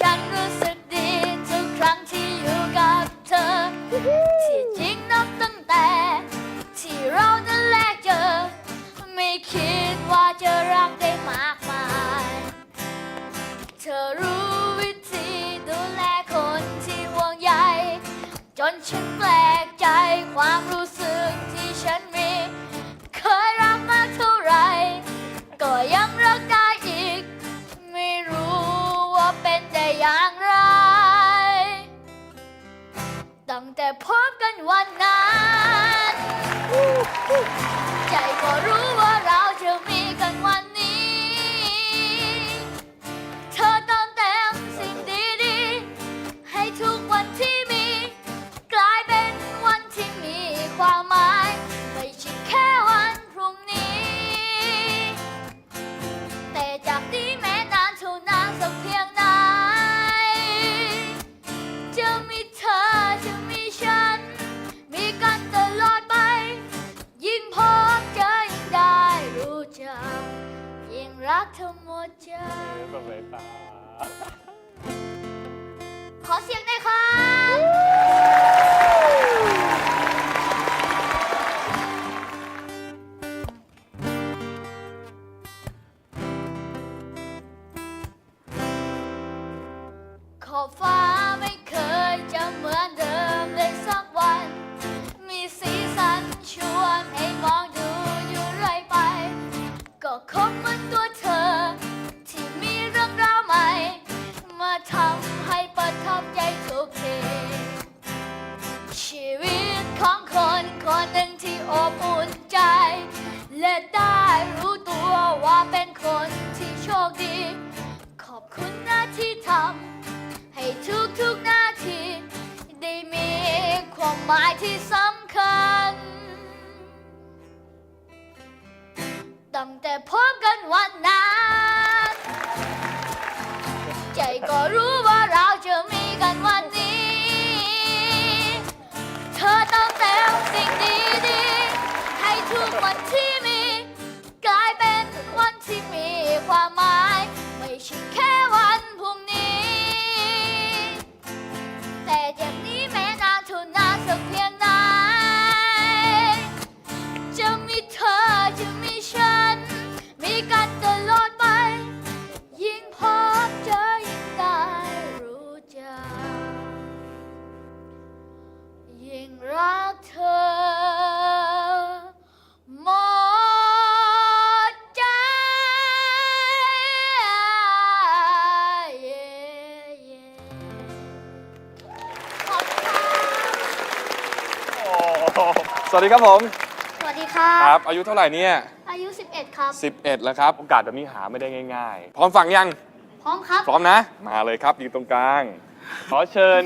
ฉันรู้สึกดีทุกครั้งที่อยู่กับเธอ ที่จริงนับตั้งแต่ ที่เรานั้นแลกเจอ ไม่คิดว่าจะรักได้มากมาย เธอรู้วิธีดูแลคนที่ห่วงใยจนฉันแปลกใจความรู้ แต่พบกันวันนั้น เสียงหน่อยครับ ขอบฟ้าไม่เคย อบอุ่นใจ และได้รู้ตัวว่าเป็นคนที่โชคดี ขอบคุณหนะที่ทำให้ทุกทุกๆนาทีได้มีความหมายที่สำคัญ ตั้งแต่พบกันวันนั้น ใจก็รู้ รักเธอ หมดใจขอบคุณค่ะสวัสดีครับผมสวัสดีครับครับอายุเท่าไหร่เนี่ย อายุ 11 ครับ 11 แล้วครับ โอกาสแบบนี้หาไม่ได้ง่ายๆ พร้อมฟังยัง พร้อมครับ พร้อมนะ มาเลยครับอยู่ตรงกลาง ขอเชิญ